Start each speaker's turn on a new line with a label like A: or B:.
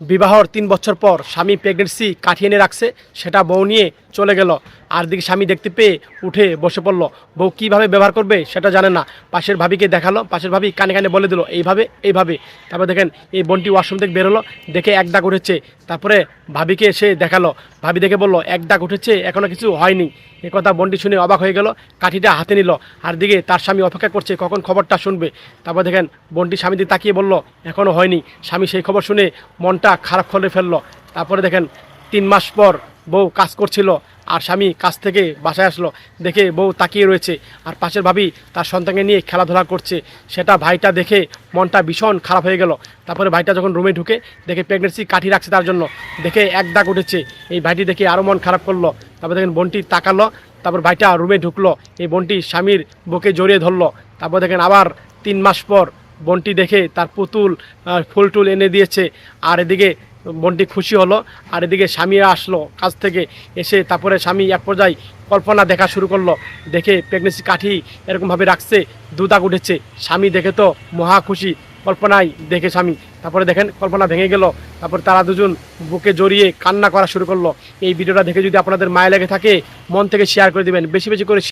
A: বিবাহর তিন বছর পর স্বামী প্রেগনেন্সি কাঠিয়ে এনে রাখছে, সেটা বউ নিয়ে চলে গেল। আর দিকে স্বামী দেখতে পেয়ে উঠে বসে পড়ল। বউ কীভাবে ব্যবহার করবে সেটা জানে না। পাশের ভাবিকে দেখাল, পাশের ভাবি কানে কানে বলে দিল, এইভাবে এইভাবে। তারপর দেখেন এই বোনটি ওয়াশরুম থেকে বেরোলো দেখে এক দাগ উঠেছে। তারপরে ভাবিকে সে দেখাল। ভাবি দেখে বলল, এক দাগ উঠেছে এখনও কিছু হয়নি। এ কথা বোনটি শুনে অবাক হয়ে গেল, কাঠিটা হাতে নিল। আর দিকে তার স্বামী অপেক্ষা করছে, কখন খবরটা শুনবে? তারপর দেখেন বোনটি স্বামী দিকে তাকিয়ে বলল এখনও হয়নি। স্বামী সেই খবর শুনে মনটা খারাপ করে ফেলল। তারপরে দেখেন, তিন মাস পর বউ কাজ করছিল আর স্বামী কাজ থেকে বাসায় আসলো। দেখে বউ তাকিয়ে রয়েছে আর পাশের ভাবি তার সন্তানকে নিয়ে খেলাধুলা করছে। সেটা ভাইটা দেখে মনটা ভীষণ খারাপ হয়ে গেল। তারপরে ভাইটা যখন রুমে ঢুকে দেখে প্রেগনেন্সি কাঠি রাখছে তার জন্য। দেখে এক দাগ উঠেছে। এই ভাইটি দেখে আরও মন খারাপ করল। তারপর দেখেন বোনটি তাকালো। তারপর ভাইটা রুমে ঢুকলো। এই বোনটি স্বামীর বুকে জড়িয়ে ধরলো। তারপর দেখেন আবার তিন মাস পর বোনটি দেখে তার পুতুল আহ, ফুল টুল এনে দিয়েছে। আর এদিকে বোনটি খুশি হলো। আর এদিকে স্বামী আসলো কাজ থেকে। এসে তারপরে স্বামী এক পর্যায়ে কল্পনা দেখা শুরু করল। দেখে প্রেগনেন্সি কাঠি এরকমভাবে রাখছে দুদাগ উঠেছে। স্বামী দেখে তো মহা খুশি কল্পনায় দেখে স্বামী। তারপরে দেখেন কল্পনা ভেঙে গেল। তারপর তারা দুজন বুকে জড়িয়ে কান্না করা শুরু করল। এই ভিডিওটা দেখে যদি আপনাদের মায়া লেগে থাকে মন থেকে শেয়ার করে দিবেন। বেশি বেশি করে